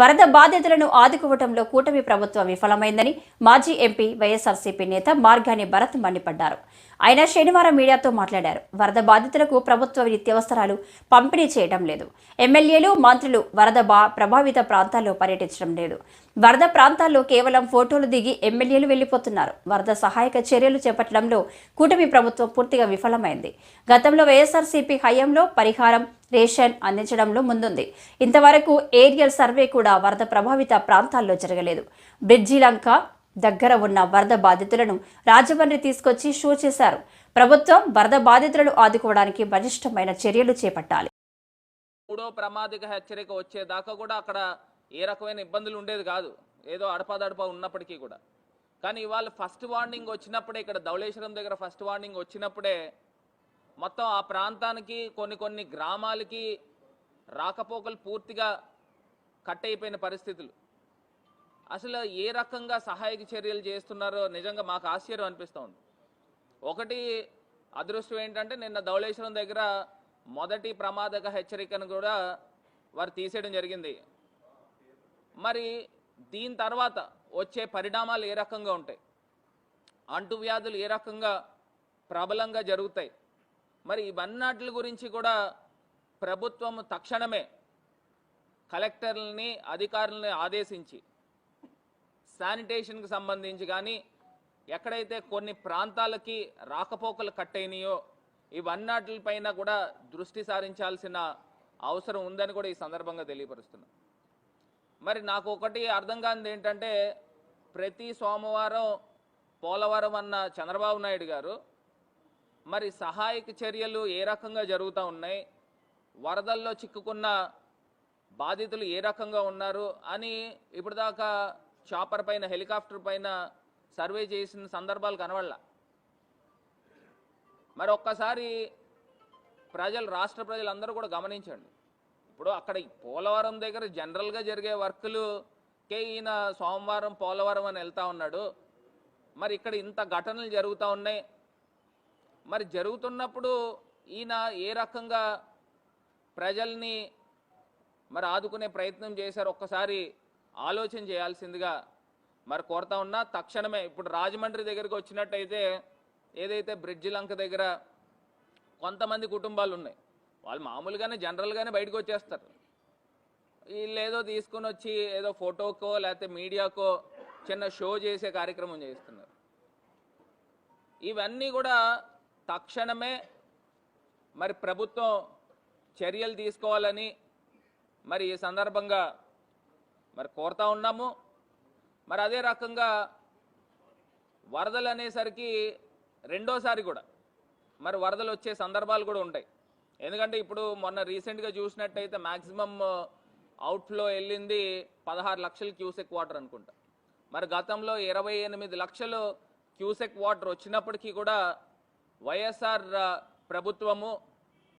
వరద బాధితులను ఆదుకోవడంలో కూటమి ప్రభుత్వం విఫలమైందని మాజీ ఎంపీ వైఎస్ఆర్సీపీ నేత మార్గాని భరత్ మండిపడ్డారు. ఆయన శనివారం మీడియాతో మాట్లాడారు. వరద బాధితులకు ప్రభుత్వ నిత్యావసరాలు పంపిణీ చేయడం లేదు. ఎమ్మెల్యేలు మంత్రులు వరద బా ప్రభావిత ప్రాంతాల్లో పర్యటించడం లేదు. వరద ప్రాంతాల్లో కేవలం ఫోటోలు దిగి ఎమ్మెల్యేలు వెళ్ళిపోతున్నారు వరద సహాయక చర్యలు చేపట్టడంలో కూటమి ప్రభుత్వం పూర్తిగా విఫలమైంది. గతంలో వైఎస్ఆర్సీపీ హయాంలో పరిహారం రేషన్ అందించడంలో ముందుంది. ఇంతవరకు ఏరియల్ సర్వే కూడా వరద ప్రభావిత ప్రాంతాల్లో జరగలేదు. బ్రిడ్జిలంక దగ్గర ఉన్న వరద బాధితులను రాజమండ్రి తీసుకొచ్చి షో చేశారు. ప్రభుత్వం వరద బాధితులను ఆదుకోవడానికి బలిష్టమైన చర్యలు చేపట్టాలి. మూడో ప్రమాదిక హెచ్చరిక వచ్చేదాకా కూడా అక్కడ ఏ రకమైన ఇబ్బందులు ఉండేది కాదు. ఏదో అడపాదడప ఉన్నప్పటికీ కూడా. కానీ ఇవాళ ఫస్ట్ వార్నింగ్ వచ్చినప్పుడే ఇక్కడ ధవళేశ్వరం దగ్గర ఫస్ట్ వార్నింగ్ వచ్చినప్పుడే మొత్తం ఆ ప్రాంతానికి కొన్ని కొన్ని గ్రామాలకి రాకపోకలు పూర్తిగా కట్ అయిపోయిన పరిస్థితులు. అసలు ఏ రకంగా సహాయక చర్యలు చేస్తున్నారో నిజంగా మాకు ఆశ్చర్యం అనిపిస్తూ ఉంది ఒకటి అదృష్టం ఏంటంటే నిన్న ధవళేశ్వరం దగ్గర మొదటి ప్రమాదక హెచ్చరికను కూడా వారు తీసేయడం జరిగింది. మరి దీని తర్వాత వచ్చే పరిణామాలు ఏ రకంగా ఉంటాయి? అంటువ్యాధులు ఏ రకంగా ప్రబలంగా జరుగుతాయి? మరి ఇవన్నటి గురించి కూడా ప్రభుత్వం తక్షణమే కలెక్టర్లని అధికారులని ఆదేశించి శానిటేషన్కి సంబంధించి కానీ ఎక్కడైతే కొన్ని ప్రాంతాలకి రాకపోకలు కట్టయినాయో ఇవన్నటిపైన కూడా దృష్టి సారించాల్సిన అవసరం ఉందని కూడా ఈ సందర్భంగా తెలియపరుస్తున్నా. మరి నాకు ఒకటి అర్థం కానిది ఏంటంటే ప్రతి సోమవారం పోలవరం అన్న చంద్రబాబు నాయుడు గారు మరి సహాయక చర్యలు ఏ రకంగా జరుగుతూ ఉన్నాయి? వరదల్లో చిక్కుకున్న బాధితులు ఏ రకంగా ఉన్నారు? అని ఇప్పటిదాకా చాపర్ పైన హెలికాప్టర్ పైన సర్వే చేసిన సందర్భాలు కనబడలా. మరి ఒక్కసారి ప్రజలు రాష్ట్ర ప్రజలందరూ కూడా గమనించండి. ఇప్పుడు అక్కడ ఈ పోలవరం దగ్గర జనరల్గా జరిగే వర్కులుకే ఈయన సోమవారం పోలవరం అని వెళ్తా ఉన్నాడు. మరి ఇక్కడ ఇంత ఘటనలు జరుగుతూ ఉన్నాయి. మరి జరుగుతున్నప్పుడు ఈయన ఏ రకంగా ప్రజల్ని మరి ఆదుకునే ప్రయత్నం చేశారు ఒక్కసారి ఆలోచన చేయాల్సిందిగా మరి కోరుతా ఉన్నా. తక్షణమే ఇప్పుడు రాజమండ్రి దగ్గరికి వచ్చినట్టయితే ఏదైతే బ్రిడ్జి లంక దగ్గర కొంతమంది కుటుంబాలు ఉన్నాయి వాళ్ళు మామూలుగానే జనరల్గానే బయటకు వచ్చేస్తారు. వీళ్ళు ఏదో తీసుకుని వచ్చి ఏదో ఫోటోకో లేకపోతే మీడియాకో చిన్న షో చేసే కార్యక్రమం చేస్తున్నారు. ఇవన్నీ కూడా తక్షణమే మరి ప్రభుత్వం చర్యలు తీసుకోవాలని మరి ఈ సందర్భంగా మరి కోరుతా ఉన్నాము. మరి అదే రకంగా వరదలు అనేసరికి రెండోసారి కూడా మరి వరదలు వచ్చే సందర్భాలు కూడా ఉంటాయి. ఎందుకంటే ఇప్పుడు మొన్న రీసెంట్గా చూసినట్టయితే మ్యాక్సిమం అవుట్ఫ్లో వెళ్ళింది పదహారు లక్షల క్యూసెక్ వాటర్ అనుకుంటా. మరి గతంలో ఇరవై ఎనిమిది లక్షలు క్యూసెక్ వాటర్ వచ్చినప్పటికీ కూడా వైఎస్ఆర్ ప్రభుత్వము